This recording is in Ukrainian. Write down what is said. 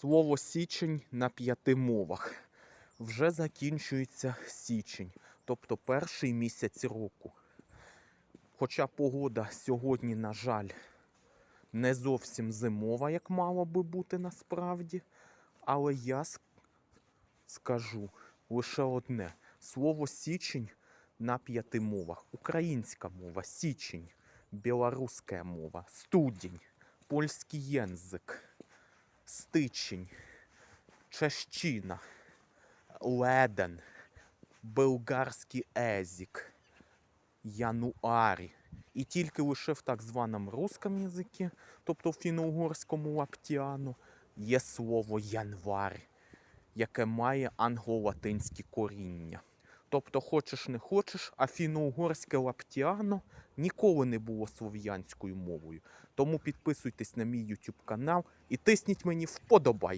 Слово січень на п'яти мовах. Вже закінчується січень, тобто перший місяць року. Хоча погода сьогодні, на жаль, не зовсім зимова, як мало би бути насправді. Але я скажу лише одне: слово січень на п'яти мовах. Українська мова січень, білоруська мова, студень, польський язик, стичень, чещина, леден, болгарський езік, януарі. І тільки лише в так званому русскому язикі, тобто в фіно-угорському лаптіану, є слово январь, яке має англо-латинські коріння. Тобто, хочеш не хочеш, а фіно-угорське лаптіано ніколи не було слов'янською мовою. Тому підписуйтесь на мій YouTube канал і тисніть мені вподобайку.